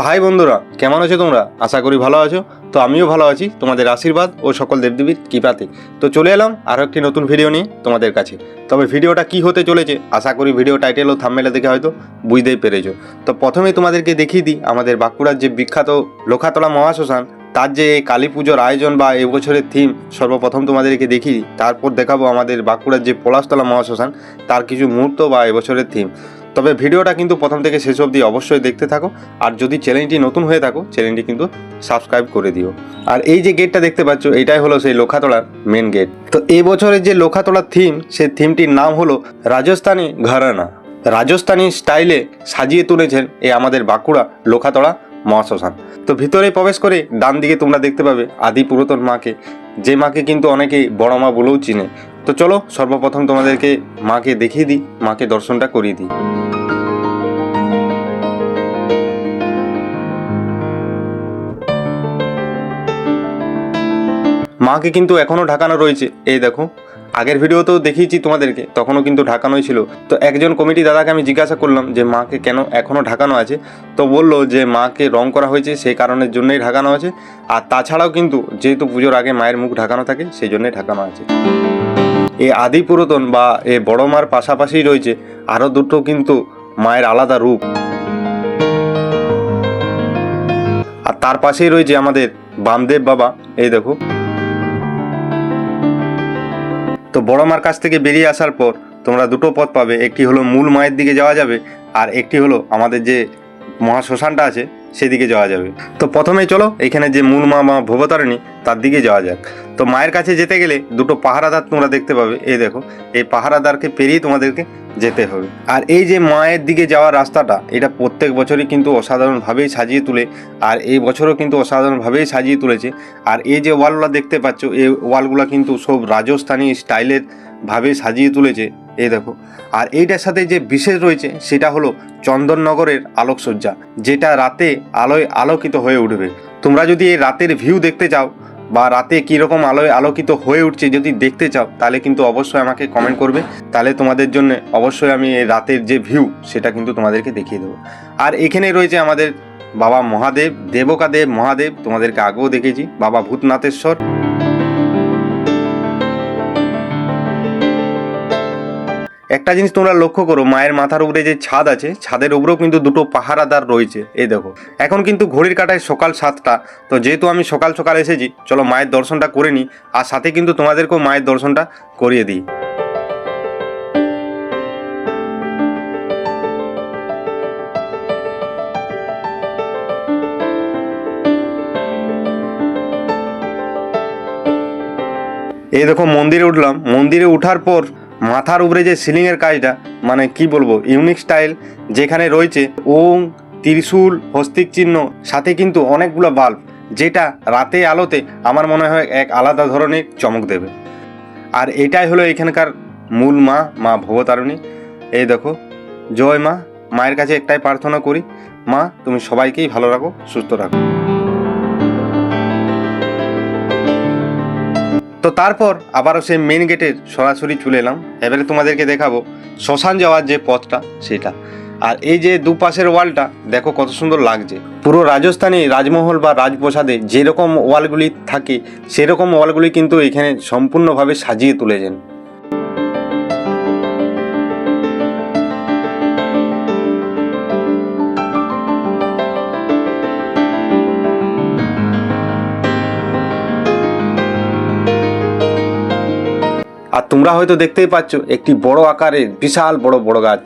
তো হাই বন্ধুরা, কেমন আছো তোমরা? আশা করি ভালো আছো। তো আমিও ভালো আছি, তোমাদের আশীর্বাদ ও সকল দেবদেবীর কৃপাতে। তো চলে এলাম আরও একটি নতুন ভিডিও নিয়ে তোমাদের কাছে। তবে ভিডিওটা কি হতে চলেছে, আশা করি ভিডিও টাইটেল ও থাম্মেলা দেখে হয়তো বুঝতেই পেরেছ। তো প্রথমেই তোমাদেরকে দেখিয়ে দিই, আমাদের বাঁকুড়ার যে বিখ্যাত লোখাতলা মহাশ্মশান, তার যে কালী পুজোর আয়োজন বা এবছরের থিম সর্বপ্রথম তোমাদেরকে দিই। তারপর দেখাবো আমাদের বাঁকুড়ার যে পলাশতলা মহাশ্মশান, তার কিছু মুহূর্ত বা এবছরের থিম তবে ভিডিওটা কিন্তু প্রথম থেকে শেষ অবধি অবশ্যই দেখতে থাকো। আর যদি চ্যানেলটি নতুন হয়ে থাকো, চ্যানেলটি কিন্তু সাবস্ক্রাইব করে দিও। আর এই যে গেটটা দেখতে পাচ্ছ, এটাই হলো সেই লোখাতলার মেন গেট তো এই বছরের যে লোখাতলার থিম সেই থিমটির নাম হলো রাজস্থানী ঘরানা। রাজস্থানী স্টাইলে সাজিয়ে তুলেছেন এই আমাদের বাঁকুড়া লোখাতলা মহাশ্মশান। তো ভিতরে প্রবেশ করে ডান দিকে তোমরা দেখতে পাবে আদি পুরাতন মাকে। যে মাকে কিন্তু অনেকেই বড় মা বলেও চিনে। তো চলো সর্বপ্রথম তোমাদেরকে মাকে দেখিয়ে দিই, মাকে দর্শনটা করিয়ে দিই। মাকে কিন্তু এখনও ঢাকানো রয়েছে। এই দেখো, আগের ভিডিওতেও দেখিয়েছি তোমাদেরকে, তখনও কিন্তু ঢাকানোই ছিল। তো একজন কমিটি দাদাকে আমি জিজ্ঞাসা করলাম যে, মাকে কেন এখনও ঢাকানো আছে? তো বলল যে, মাকে রং করা হয়েছে, সেই কারণের জন্যই ঢাকানো আছে। আর তাছাড়াও কিন্তু যেহেতু পুজোর আগে মায়ের মুখ ঢাকানো থাকে, সেই জন্যই ঢাকানো আছে। এই আদি পুরাতন বা এ বড় মার পাশাপাশি রয়েছে আরও দুটো কিন্তু মায়ের আলাদা রূপ। আর তার পাশেই রয়েছে আমাদের বামদেব বাবা, এই দেখো। তো বড় মার কাছ থেকে বেরিয়ে আসার পর তোমরা দুটো পথ পাবে। একটি হলো মূল মায়ের দিকে যাওয়া যাবে, আর একটি হলো আমাদের যে মহাশ্মশানটা আছে সেদিকে যাওয়া যাবে। তো প্রথমে চলো, এখানে যে মূল মা মা ভবতারিণী, তার দিকে যাওয়া যাক। তো মায়ের কাছে যেতে গেলে দুটো পাহারাদার তোমরা দেখতে পাবে। এই দেখো, এই পাহারাদারকে পেরিয়ে তোমাদেরকে যেতে হবে। আর এই যে মায়ের দিকে যাওয়ার রাস্তাটা, এটা প্রত্যেক বছরই কিন্তু অসাধারণভাবেই সাজিয়ে তুলে, আর এই বছরও কিন্তু অসাধারণভাবেই সাজিয়ে তুলেছে। আর এই যে ওয়ালগুলো দেখতে পাচ্ছ, এই ওয়ালগুলো কিন্তু সব রাজস্থানী স্টাইলের ভাবে সাজিয়ে তুলেছে। এই দেখো। আর এইটার সাথে যে বিশেষ রয়েছে, সেটা হলো চন্দননগরের আলোকসজ্জা, যেটা রাতে আলোয় আলোকিত হয়ে উঠবে। তোমরা যদি এই রাতের ভিউ দেখতে চাও, বা রাতে কীরকম আলোয় আলোকিত হয়ে উঠছে যদি দেখতে চাও, তাহলে কিন্তু অবশ্যই আমাকে কমেন্ট করবে। তাহলে তোমাদের জন্য অবশ্যই আমি এই রাতের যে ভিউ সেটা কিন্তু তোমাদেরকে দেখিয়ে দেবো। আর এখানে রয়েছে আমাদের বাবা মহাদেব, দেবকাদেব মহাদেব, তোমাদেরকে আগেও দেখেছি, বাবা ভূতনাথেশ্বর। একটা জিনিস তোমরা লক্ষ্য করো, মায়ের মাথার উপরে যে ছাদ আছে, ছাদের উপরেও কিন্তু দুটো পাহারাদার রয়েছে। এই দেখো, এখন কিন্তু ঘড়ির কাটায় সকাল সাতটা। তো যেহেতু আমি সকাল সকাল এসেছি, চলো মায়ের দর্শনটা করে নিই, আর সাথে কিন্তু তোমাদেরকেও মায়ের দর্শনটা করিয়ে দিই। এই দেখো, মন্দিরে উঠলাম। মন্দিরে উঠার পর মাথার উপরে যে সিলিংয়ের কাজটা মানে কি বলব ইউনিক স্টাইল যেখানে রয়েছে ওং, ত্রিশূল, হস্তিক চিহ্ন, সাথে কিন্তু অনেকগুলো বাল্ব যেটা রাতে আলোতে আমার মনে হয় এক আলাদা ধরনের চমক দেবে। আর এটাই হলো এখানকার মূল মা মা ভবতারিণী। এই দেখো, জয় মা, মায়ের কাছে একটাই প্রার্থনা করি। মা, তুমি সবাইকেই ভালো রাখো, সুস্থ রাখো। তো তারপর আবারও সেই মেন গেটের সরাসরি চলে এলাম। এবারে তোমাদেরকে দেখাবো শ্মশান যাওয়ার যে পথটা, সেটা। আর এই যে দুপাশের ওয়ালটা, দেখো কত সুন্দর লাগছে। পুরো রাজস্থানে রাজমহল বা রাজপ্রসাদে যেরকম ওয়ালগুলি থাকে, সেরকম ওয়ালগুলি কিন্তু এখানে সম্পূর্ণভাবে সাজিয়ে তুলেছেন। আর তোমরা হয়তো দেখতেই পাচ্ছ একটি বড় আকারের বিশাল বড় বড় গাছ।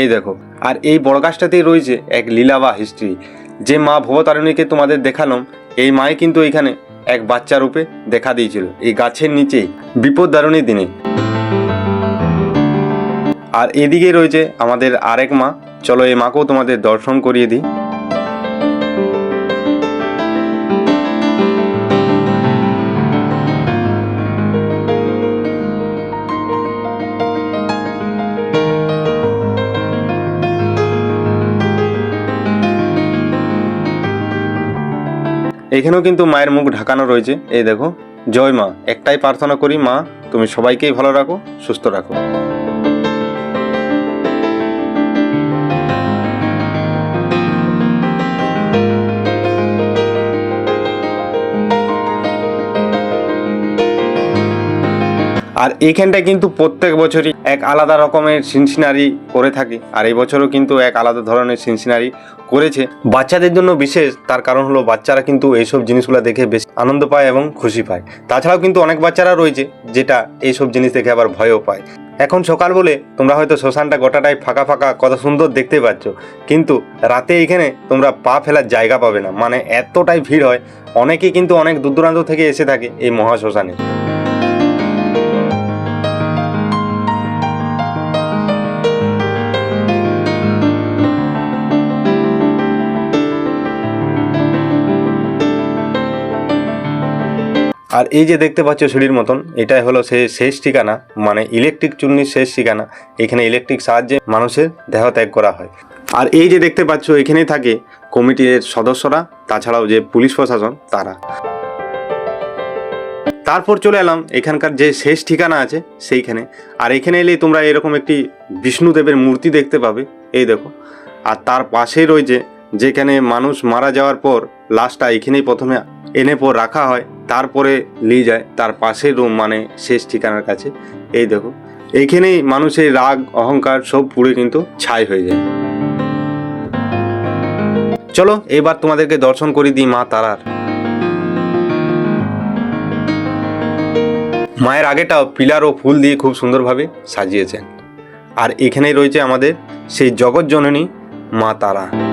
এই দেখো, আর এই বড় গাছটাতেই রয়েছে এক লীলা বা হিস্ট্রি। যে মা ভবতারিণীকে তোমাদের দেখালাম, এই মাই কিন্তু এখানে এক বাচ্চা রূপে দেখা দিয়েছিল, এই গাছের নিচেই, বিপদ দারুণীর দিনে। আর এদিকে রয়েছে আমাদের আরেক মা। চলো এই মাকেও তোমাদের দর্শন করিয়ে দিই। এখানেও কিন্তু মায়ের মুখ ঢাকানো রয়েছে। এই দেখো, জয় মা। একটাই প্রার্থনা করি, মা, তুমি সবাইকেই ভালো রাখো, সুস্থ রাখো। আর এইখানটায় কিন্তু প্রত্যেক বছরই এক আলাদা রকমের সিনসিনারি করে থাকে। আর এই বছরও কিন্তু এক আলাদা ধরনের সিনসিনারি করেছে। বাচ্চাদের জন্য বিশেষ, তার কারণ হলো বাচ্চারা কিন্তু এইসব জিনিসগুলো দেখে বেশ আনন্দ পায় এবং খুশি পায়। তাছাড়াও কিন্তু অনেক বাচ্চারা রয়েছে যেটা এইসব জিনিস দেখে আবার ভয়ও পায়। এখন সকাল বলে তোমরা হয়তো শ্মশানটা গোটাটাই ফাঁকা ফাঁকা, কত সুন্দর দেখতে পাচ্ছ। কিন্তু রাতে এইখানে তোমরা পা ফেলার জায়গা পাবে না। মানে এতটাই ভিড় হয়, অনেকেই কিন্তু অনেক দূর দূরান্ত থেকে এসে থাকে এই মহা আর এই যে দেখতে পাচ্ছ সিঁড়ির মতন, এটাই হলো সে শেষ ঠিকানা মানে ইলেকট্রিক চুন্নির শেষ ঠিকানা। এখানে ইলেকট্রিক সাহায্যে মানুষের দেহ ত্যাগ করা হয়। আর এই যে দেখতে পাচ্ছ, এখানেই থাকে কমিটির সদস্যরা, তাছাড়াও যে পুলিশ প্রশাসন, তারা। তারপর চলে এলাম, এখানকার যে শেষ ঠিকানা আছে, সেইখানে। আর এখানে এলেই তোমরা এরকম একটি বিষ্ণুদেবের মূর্তি দেখতে পাবে, এই দেখো। আর তার পাশেই রয়েছে যেখানে মানুষ মারা যাওয়ার পর লাশটা এখানেই প্রথমে এনে পর রাখা হয়, তারপরে নিয়ে যায় তার পাশের রুম মানে শেষ ঠিকানার কাছে। এই দেখো এইখানেই মানুষের রাগ, অহংকার সব পুড়ে কিন্তু ছাই হয়ে যায়। চলো, এবার তোমাদেরকে দর্শন করে দিই মা তারার। মায়ের আগেটাও পিলার ও ফুল দিয়ে খুব সুন্দরভাবে সাজিয়েছেন। আর এখানেই রয়েছে আমাদের সেই জগৎ জননী মা তারা।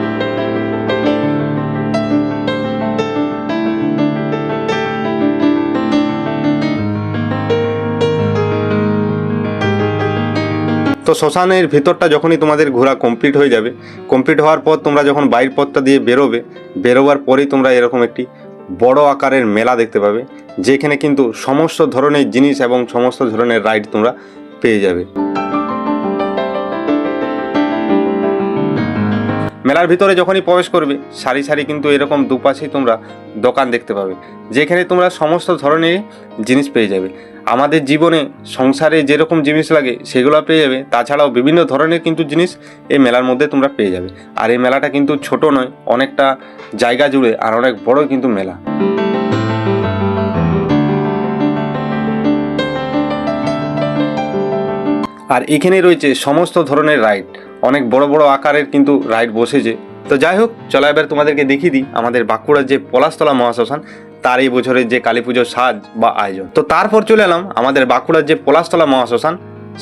তো শ্মশানের ভিতরটা যখনই তোমাদের ঘোরা কমপ্লিট হয়ে যাবে কমপ্লিট হওয়ার পর তোমরা যখন বাইর পথটা দিয়ে বেরোবে, বেরোবার পরেই তোমরা এরকম একটি বড় আকারের মেলা দেখতে পাবে, যেখানে কিন্তু সমস্ত ধরনের জিনিস এবং সমস্ত ধরনের রাইড তোমরা পেয়ে যাবে। মেলার ভিতরে যখনই প্রবেশ করবে, সারি সারি কিন্তু এরকম দুপাশেই তোমরা দোকান দেখতে পাবে, যেখানে তোমরা সমস্ত ধরনের জিনিস পেয়ে যাবে। আমাদের জীবনে সংসারে যেরকম জিনিস লাগে, সেগুলো পেয়ে যাবে, তাছাড়াও বিভিন্ন ধরনের কিন্তু জিনিস এই মেলার মধ্যে তোমরা পেয়ে যাবে। আর এই মেলাটা কিন্তু ছোট নয়, অনেকটা জায়গা জুড়ে আর অনেক বড় কিন্তু মেলা। আর এখানে রয়েছে সমস্ত ধরনের রাইড। অনেক বড় বড় আকারের কিন্তু রাইড বসেছে। তো যাই হোক, চলো এবার তোমাদেরকে দেখিয়ে দিই আমাদের বাঁকুড়ার যে পলাশতলা মহাশ্মশান, তার এই বছরের যে কালী পুজোর সাজ বা আয়োজন। তো তারপর চলে এলাম আমাদের বাঁকুড়ার যে পলাশতলা মহাশ্মশান,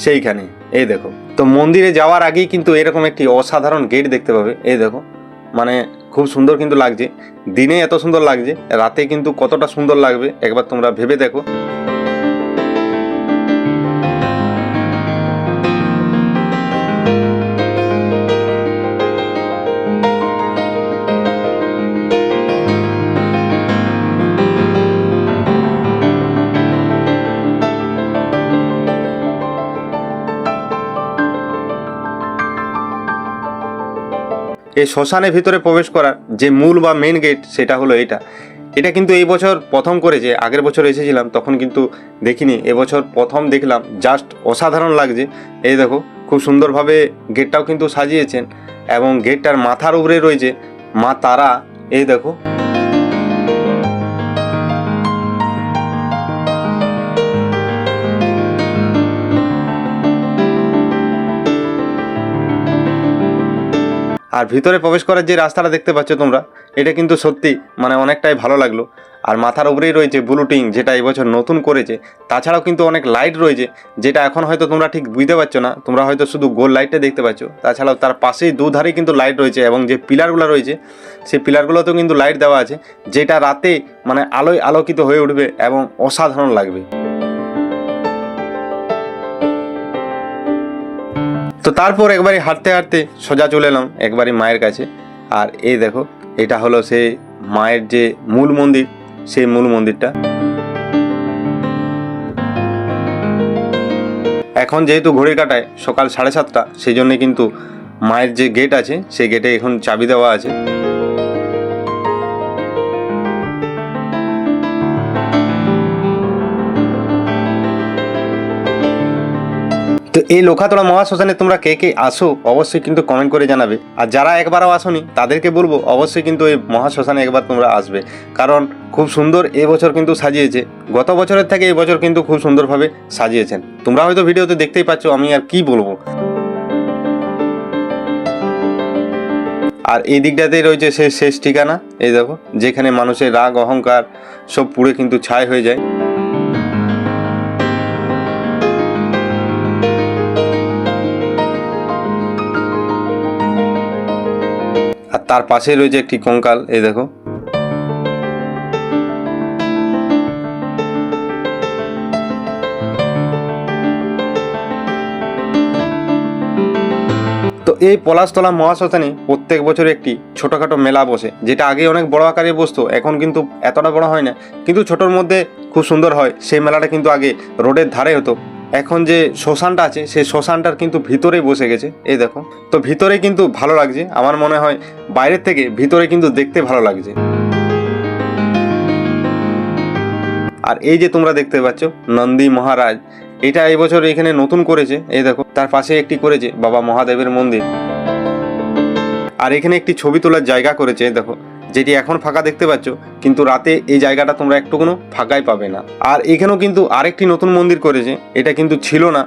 সেইখানে। এই দেখো, তো মন্দিরে যাওয়ার আগেই কিন্তু এরকম একটি অসাধারণ গেট দেখতে পাবে। এই দেখো মানে খুব সুন্দর কিন্তু লাগছে। দিনে এত সুন্দর লাগছে, রাতে কিন্তু কতটা সুন্দর লাগবে, একবার তোমরা ভেবে দেখো। এই শ্মশানের ভিতরে প্রবেশ করার যে মূল বা মেন গেট সেটা হলো এটা। এটা কিন্তু এই বছর প্রথম করেছে আগের বছর এসেছিলাম, তখন কিন্তু দেখিনি। এবছর প্রথম দেখলাম জাস্ট অসাধারণ লাগছে। এই দেখো, খুব সুন্দরভাবে গেটটাও কিন্তু সাজিয়েছেন এবং গেটটার মাথার উপরে রয়েছে মা তারা। এই দেখো। আর ভিতরে প্রবেশ করার যে রাস্তাটা দেখতে পাচ্ছ তোমরা, এটা কিন্তু সত্যি মানে অনেকটাই ভালো লাগল। আর মাথার উপরেই রয়েছে ব্লুটিং যেটা এবছর নতুন করেছে। তাছাড়াও কিন্তু অনেক লাইট রয়েছে, যেটা এখন হয়তো তোমরা ঠিক বুঝতে পারছ না। তোমরা হয়তো শুধু গোল লাইটটা দেখতে পাচ্ছ। তাছাড়াও তার পাশেই দুধারেই কিন্তু লাইট রয়েছে এবং যে পিলারগুলো রয়েছে, সেই পিলারগুলোতেও কিন্তু লাইট দেওয়া আছে, যেটা রাতে মানে আলোয় আলোকিত হয়ে উঠবে এবং অসাধারণ লাগবে। তো তারপর একবারে হাঁটতে হাঁটতে সোজা চলে এলাম একবারই মায়ের কাছে। আর এই দেখো, এটা হলো সেই মায়ের যে মূল মন্দির, সেই মূল মন্দিরটা। এখন যেহেতু ঘড়ির কাটায় সকাল সাড়ে সাতটা, সেই জন্যে কিন্তু মায়ের যে গেট আছে, সেই গেটে এখন চাবি দেওয়া আছে। এই লোখাতড়া মহাশ্মশানে তোমরা কে কে আসো অবশ্যই কিন্তু কমেন্ট করে জানাবে। আর যারা একবারও আসনি, তাদেরকে বলব অবশ্যই কিন্তু এই মহাশ্মশানে একবার তোমরা আসবে। কারণ খুব সুন্দর এবছর কিন্তু সাজিয়েছে। গত বছরের থেকে এবছর কিন্তু খুব সুন্দরভাবে সাজিয়েছেন। তোমরা হয়তো ভিডিওতে দেখতেই পাচ্ছ আমি আর কি বলব। আর এই দিকটাতেই রয়েছে সেই শেষ ঠিকানা। এই দেখো, যেখানে মানুষের রাগ, অহংকার সব পুড়ে কিন্তু ছাই হয়ে যায়। আর তার পাশে রয়েছে একটি কঙ্কাল, এই দেখো। তো এই পলাশতলা মহাশ্মশানে প্রত্যেক বছর একটি ছোটোখাটো মেলা বসে, যেটা আগে অনেক বড় আকারে বসতো, এখন কিন্তু এতটা বড় হয় না। কিন্তু ছোটোর মধ্যে খুব সুন্দর হয়, সেই মেলাটা কিন্তু আগে রোডের ধারে হতো। এখন যে শ্মশানটা আছে, সেই শ্মশানটার কিন্তু ভিতরেই বসে গেছে। এই দেখো, তো ভিতরে কিন্তু ভালো লাগছে। আমার মনে হয় বাইরের থেকে ভিতরে কিন্তু দেখতে ভালো লাগছে। আর এই যে তোমরা দেখতে পাচ্ছ, নন্দী মহারাজ, এটা এই বছর এখানে নতুন করেছে। এই দেখো, তার পাশে একটি করেছে বাবা মহাদেবের মন্দির। আর এখানে একটি ছবি তোলার জায়গা করেছে দেখো। যেটি এখন ফাঁকা দেখতে পাচ্ছ, কিন্তু রাতে এই জায়গাটা তোমরা একটুকুনো ফাঁকাই পাবে না। আর এখানেও কিন্তু আরেকটি নতুন মন্দির করেছে, এটা কিন্তু ছিল না।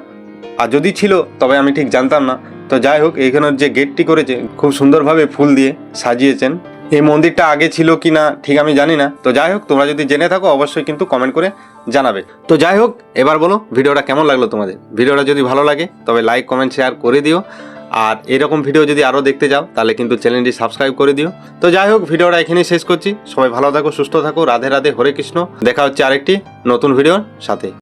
আর যদি ছিল, তবে আমি ঠিক জানতাম না। তো যাই হোক এখানের যে গেটটি করেছে, খুব সুন্দরভাবে ফুল দিয়ে সাজিয়েছেন। এই মন্দিরটা আগে ছিল কি না, ঠিক আমি জানি না। তো যাই হোক, তোমরা যদি জেনে থাকো, অবশ্যই কিন্তু কমেন্ট করে জানাবে। তো যাই হোক, এবার বলো, ভিডিওটা কেমন লাগল তোমাদের? ভিডিওটা যদি ভালো লাগে, তবে লাইক কমেন্ট শেয়ার করে দিও। আর এরকম ভিডিও যদি আরও দেখতে যাও, তাহলে কিন্তু চ্যানেলটি সাবস্ক্রাইব করে দিও। তো যাই হোক, ভিডিওটা এখানেই শেষ করছি। সবাই ভালো থাকো, সুস্থ থাকো। রাধে রাধে, হরে কৃষ্ণ। দেখা হচ্ছে আরেকটি নতুন ভিডিওর সাথে।